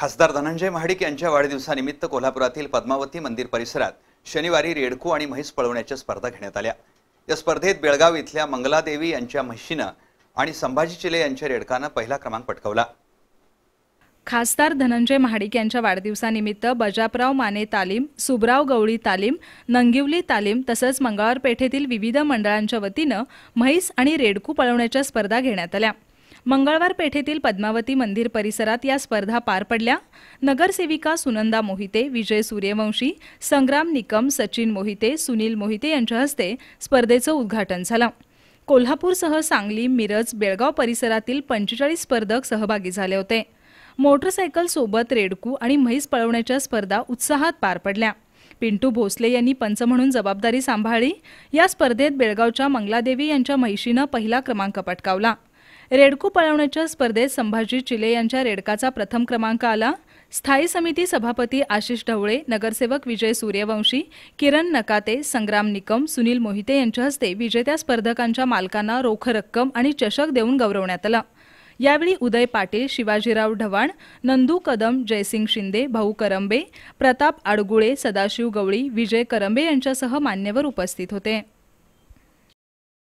खासदार धनंजय महाडिक यांच्या वाढदिवसानिमित्त कोल्हापुरातील पद्मावती मंदिर परिसरात शनिवारी रेडकू आणि म्हैस पळवण्याच्या स्पर्धा घेण्यात आल्या. या स्पर्धेत बेळगाव इथल्या मंगलादेवी यांच्या म्हशीनं आणि संभाजी चिले यांच्या रेडकानं पहिला क्रमांक पटकावला. खासदार धनंजय महाडिक यांच्या वाढदिवसानिमित्त बजापराव माने तालीम सुबराव गवळी तालीम नंगिवली तालीम तसंच मंगळवार पेठेतील विविध मंडळांच्या वतीनं म्हैस आणि रेडकू पळवण्याच्या स्पर्धा घेण्यात आल्या. मंगळवार पेठेतील पद्मावती मंदिर परिसरात या स्पर्धा पार पडल्या. नगरसेविका सुनंदा मोहिते विजय सूर्यवंशी संग्राम निकम सचिन मोहिते सुनील मोहिते यांच्या हस्ते स्पर्धेचं उद्घाटन झालं. कोल्हापूरसह सांगली मिरज बेळगाव परिसरातील पंचेचाळीस स्पर्धक सहभागी झाले होते. मोटरसायकल सोबत रेडकू आणि म्हैस पळवण्याच्या स्पर्धा उत्साहात पार पडल्या. पिंटू भोसले यांनी पंच म्हणून जबाबदारी सांभाळली. या स्पर्धेत बेळगावच्या मंगलादेवी यांच्या म्हैशीनं पहिला क्रमांक पटकावला. रेडकू पळवण्याच्या स्पर्धेत संभाजी चिले यांच्या रेडकाचा प्रथम क्रमांक आला. स्थायी समिती सभापती आशिष ढवळे नगरसेवक विजय सूर्यवंशी किरण नकाते संग्राम निकम सुनील मोहिते यांच्या हस्ते विजेत्या स्पर्धकांच्या मालकांना रोख रक्कम आणि चषक देऊन गौरवण्यात आलं. यावेळी उदय पाटील शिवाजीराव ढवाण नंदू कदम जयसिंग शिंदे भाऊ करंबे प्रताप आडगुळे सदाशिव गवळी विजय करंबे यांच्यासह मान्यवर उपस्थित होते.